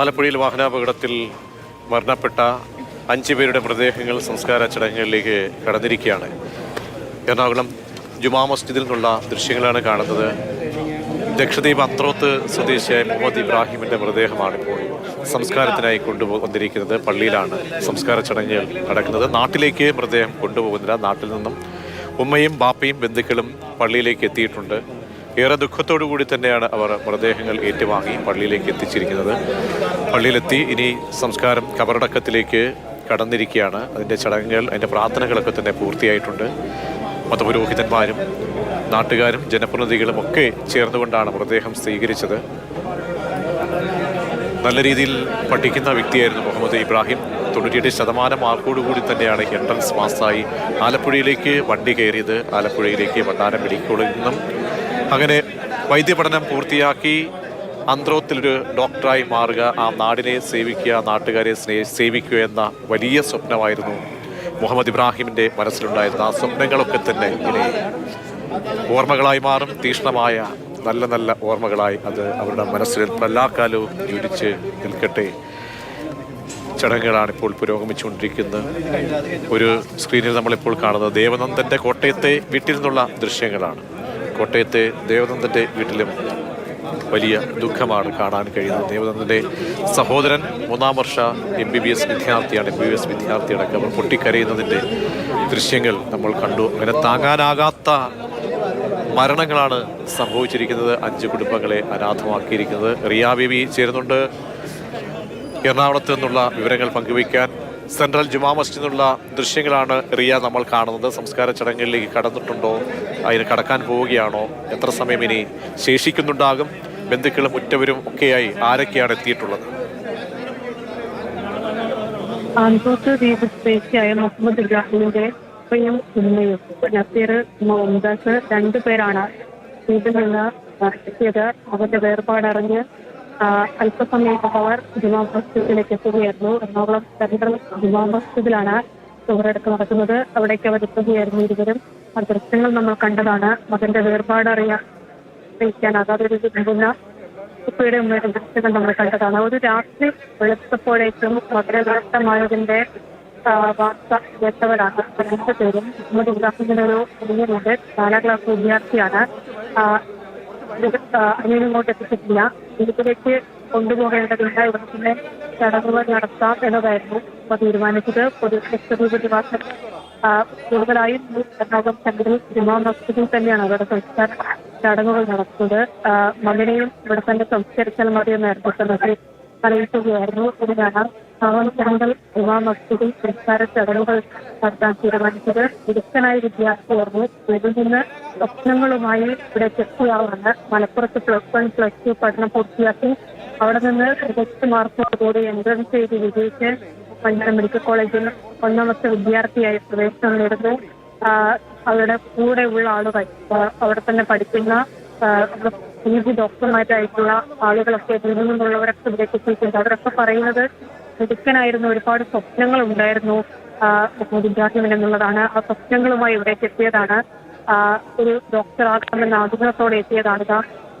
ആലപ്പുഴയിൽ വാഹനാപകടത്തിൽ മരണപ്പെട്ട അഞ്ച് പേരുടെ മൃതദേഹങ്ങൾ സംസ്കാര ചടങ്ങുകളിലേക്ക് കടന്നിരിക്കുകയാണ്. എറണാകുളം ജുമാ മസ്ജിദിൽ നിന്നുള്ള ദൃശ്യങ്ങളാണ് കാണുന്നത്. ദക്ഷദ്വീപ് അത്രോത്ത് സ്വദേശിയായ മുഹമ്മദ് ഇബ്രാഹിമിന്റെ മൃതദേഹമാണ് ഇപ്പോൾ സംസ്കാരത്തിനായി കൊണ്ടുവന്നിരിക്കുന്നത്. പള്ളിയിലാണ് സംസ്കാര ചടങ്ങുകൾ നടക്കുന്നത്. നാട്ടിലേക്ക് മൃതദേഹം കൊണ്ടുപോകുന്നില്ല. നാട്ടിൽ നിന്നും ഉമ്മയും ബാപ്പയും ബന്ധുക്കളും പള്ളിയിലേക്ക് എത്തിയിട്ടുണ്ട്. ഏറെ ദുഃഖത്തോടു കൂടി തന്നെയാണ് അവർ മൃതദേഹങ്ങൾ ഏറ്റുവാങ്ങി പള്ളിയിലേക്ക് എത്തിച്ചിരിക്കുന്നത്. പള്ളിയിലെത്തി ഇനി സംസ്കാരം കബറടക്കത്തിലേക്ക് കടന്നിരിക്കുകയാണ്. അതിന്റെ ചടങ്ങുകൾ അതിന്റെ പ്രാർത്ഥനകളൊക്കെ തന്നെ പൂർത്തിയായിട്ടുണ്ട്. മതപുരോഹിതന്മാരും നാട്ടുകാരും ജനപ്രതിനിധികളും ഒക്കെ ചേർന്നുകൊണ്ടാണ് മൃതദേഹം സ്വീകരിച്ചത്. നല്ല രീതിയിൽ പഠിക്കുന്ന വ്യക്തിയായിരുന്നു മുഹമ്മദ് ഇബ്രാഹിം. തൊണ്ണൂറ്റിയെട്ട് ശതമാനം മാർക്കോടുകൂടി തന്നെയാണ് എൻട്രൻസ് പാസ്സായി. ആലപ്പുഴയിലേക്ക് വണ്ടി കയറിയത്. ആലപ്പുഴയിലേക്ക് വണ്ടാനം മെഡിക്കൽ കോളേജിൽ നിന്നും അങ്ങനെ വൈദ്യപഠനം പൂർത്തിയാക്കി അന്ത്രോത്തിലൊരു ഡോക്ടറായി മാറുക ആ നാടിനെ സേവിക്കുക നാട്ടുകാരെ സ്നേഹ സേവിക്കുക എന്ന വലിയ സ്വപ്നമായിരുന്നു മുഹമ്മദ് ഇബ്രാഹിമിന്റെ മനസ്സിലുണ്ടായിരുന്ന. ആ സ്വപ്നങ്ങളൊക്കെ തന്നെ ഇങ്ങനെ ഓർമ്മകളായി മാറും. തീക്ഷ്ണമായ നല്ല നല്ല ഓർമ്മകളായി അത് അവരുടെ മനസ്സിൽ എല്ലാ കാലവും ജ്വലിച്ച് നിൽക്കട്ടെ. ചടങ്ങുകളാണ് ഇപ്പോൾ പുരോഗമിച്ചുകൊണ്ടിരിക്കുന്നത്. ഒരു സ്ക്രീനിൽ നമ്മളിപ്പോൾ കാണുന്നത് ദേവനന്ദന്റെ കോട്ടയത്തെ വീട്ടിൽ നിന്നുള്ള ദൃശ്യങ്ങളാണ്. കോട്ടയത്തെ ദേവദന്തന്റെ വീട്ടിലും വലിയ ദുഃഖമാണ് കാണാൻ കഴിയുന്നത്. ദേവദന്തന്റെ സഹോദരൻ മൂന്നാം വർഷ എം ബി ബി എസ് വിദ്യാർത്ഥിയാണ്. എം ബി ബി എസ് വിദ്യാർത്ഥിയടക്കം അവർ പൊട്ടിക്കരയുന്നതിന്റെ ദൃശ്യങ്ങൾ നമ്മൾ കണ്ടു. അങ്ങനെ താങ്ങാനാകാത്ത മരണങ്ങളാണ് സംഭവിച്ചിരിക്കുന്നത്. അഞ്ച് കുടുംബങ്ങളെ അനാഥമാക്കിയിരിക്കുന്നത്. റിയ ബേബി ചേരുന്നുണ്ട്. എറണാകുളത്ത് നിന്നുള്ള വിവരങ്ങൾ പങ്കുവയ്ക്കാൻ സെൻട്രൽ ജുമാ മസ്ജിദിൽ നിന്നുള്ള ദൃശ്യങ്ങളാണ് റിയ നമ്മൾ കാണുന്നത്. സംസ്കാര ചടങ്ങുകളിലേക്ക് കടന്നിട്ടുണ്ടോ? അതിന് കടക്കാൻ പോവുകയാണോ? എത്ര സമയം ഇനി ശേഷിക്കുന്നുണ്ടാകും? ബന്ധുക്കളും ഉറ്റവരും ഒക്കെയായി ആരൊക്കെയാണ് എത്തിയിട്ടുള്ളത്? ആന്തോത്ത് ദ്വീപ് രണ്ടുപേരാണ് വീട്ടിൽ നിന്ന് എത്തിയത്. അവരുടെ വേർപാടറിഞ്ഞ് ആ, അല്പസമയം അവർ ജുമാ മസ്ജിദിലേക്ക് എത്തുകയായിരുന്നു. എറണാകുളം സെൻട്രൽ ജുമാ മസ്ജിദിലാണ് ചോറെടുക്ക് നടക്കുന്നത്. അവിടേക്ക് അവർ എത്തുകയായിരുന്നു ഇരുവരും. ആ ദൃശ്യങ്ങൾ നമ്മൾ കണ്ടതാണ്. മകന്റെ വേർപാടറിയാൻ അറിയിക്കാനാകാതെ ഒരു ദുഃഖിക്കുന്ന കുപ്പിയുടെ ഉമ്മയുടെ ദൃശ്യങ്ങൾ നമ്മൾ കണ്ടതാണ്. ഒരു രാത്രി വെളുത്തപ്പോഴേക്കും വളരെ നഷ്ടമായതിന്റെ വാർത്ത കേട്ടവരാണ്. രണ്ട് പേരും മുഹമ്മദ് ഇബ്രാഹിമിന്റെ ഒരു അനിയനുണ്ട് നാലാം ക്ലാസ് വിദ്യാർത്ഥിയാണ്. ഇങ്ങോട്ട് എത്തിച്ചിട്ടില്ല. വീട്ടിലേക്ക് കൊണ്ടുപോകേണ്ടതില്ല. ഇവിടെ തന്നെ ചടങ്ങുകൾ നടത്താം എന്നതായിരുന്നു ഇപ്പൊ തീരുമാനിച്ചത്. പൊതു ലക്ഷദ്വീപ് നിവാസം കൂടുതലായും എറണാകുളം സെൻട്രൽ ജുമാ മസ്ജിദിൽ തന്നെയാണ് അവരുടെ സംസ്കാര ചടങ്ങുകൾ നടത്തുന്നത്. മണ്ണിനെയും ഇവിടെ തന്നെ സംസ്കരിച്ചാൽ മതിയെന്നായിരുന്നു. തന്നെ അറിയിക്കുകയായിരുന്നു. ഇതിനാണ് ജുമാ മസ്ജിദിൽ സംസ്കാര ചടങ്ങുകൾ നടത്താൻ തീരുമാനിച്ചത് വിദഗ്ധനായ വിദ്യാർത്ഥി ഓർമ്മ ഇതിൽ നിന്ന് സ്വപ്നങ്ങളുമായി ഇവിടെ എത്തിയാളാണ് മലപ്പുറത്ത് പ്ലസ് വൺ പ്ലസ് ടു പഠനം പൂർത്തിയാക്കി അവിടെ നിന്ന് മികച്ച മാർക്കോടുകൂടി എൻട്രൻസ് ചെയ്ത് വിജയിച്ച് മഞ്ചാനം മെഡിക്കൽ കോളേജിൽ ഒന്നാമത്തെ വിദ്യാർത്ഥിയായി പ്രവേശനം നേടുന്നു. അവരുടെ കൂടെയുള്ള ആളുകൾ അവിടെ തന്നെ പഠിക്കുന്ന പി ജി ഡോക്ടർമാരായിട്ടുള്ള ആളുകളൊക്കെ ഇതിൽ നിന്നുള്ളവരൊക്കെ ഇവിടേക്ക് അവരൊക്കെ പറയുന്നത് മിടുക്കനായിരുന്നു ഒരുപാട് സ്വപ്നങ്ങൾ ഉണ്ടായിരുന്നു മുഹമ്മദ് ഇബ്രാഹിമിന് എന്നുള്ളതാണ്. ആ സ്വപ്നങ്ങളുമായി ഇവിടേക്ക് എത്തിയതാണ്. ഒരു ഡോക്ടറാകണമെന്ന ആഗ്രഹത്തോടെ എത്തിയതാണ്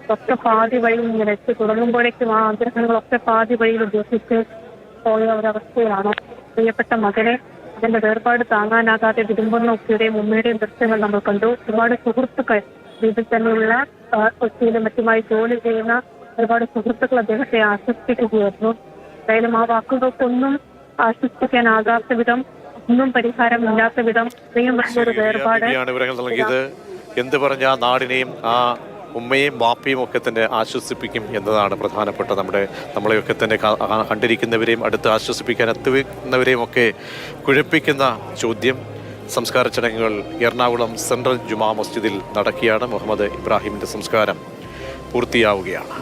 ഒക്കെ പാതി വഴിയിൽ എത്തി. തുടങ്ങുമ്പോഴേക്കും ആ ആഗ്രഹങ്ങളൊക്കെ പാതി വഴിയിൽ ഉപേക്ഷിച്ച് പോയ ഒരവസ്ഥയാണ് പ്രിയപ്പെട്ട മകനെ അതിന്റെ വേർപാട് താങ്ങാനാകാതെ കുടുംബം ഒക്കെയുടെയും ഉമ്മയുടെയും ദൃശ്യങ്ങൾ നമ്മൾ കണ്ടു. ഒരുപാട് സുഹൃത്തുക്കൾ വീട്ടിൽ തന്നെയുള്ള കൊച്ചിയിലും മറ്റുമായി ജോലി ചെയ്യുന്ന ഒരുപാട് സുഹൃത്തുക്കൾ അദ്ദേഹത്തെ ആശ്വസിപ്പിക്കുകയായിരുന്നു. എന്തായാലും ആ വാക്കുകൾക്കൊന്നും ആശ്വസിപ്പിക്കാനാകാത്ത വിധം ഒന്നും പരിഹാരമില്ലാത്ത വിധം ഇത്രയും വലിയൊരു വേർപാട് നൽകിയത് എന്ത് പറഞ്ഞ നാടിനെയും ആ ഉമ്മയും വാപ്പയും ഒക്കെ തന്നെ ആശ്വസിപ്പിക്കും എന്നതാണ് പ്രധാനപ്പെട്ട നമ്മുടെ നമ്മളെയൊക്കെ തന്നെ കണ്ടിരിക്കുന്നവരെയും അടുത്ത് ആശ്വസിപ്പിക്കാൻ എത്തുന്നവരെയും ഒക്കെ കുഴപ്പിക്കുന്ന ചോദ്യം. സംസ്കാര ചടങ്ങുകൾ എറണാകുളം സെൻട്രൽ ജുമാ മസ്ജിദിൽ നടക്കുകയാണ്. മുഹമ്മദ് ഇബ്രാഹിമിന്റെ സംസ്കാരം പൂർത്തിയാവുകയാണ്.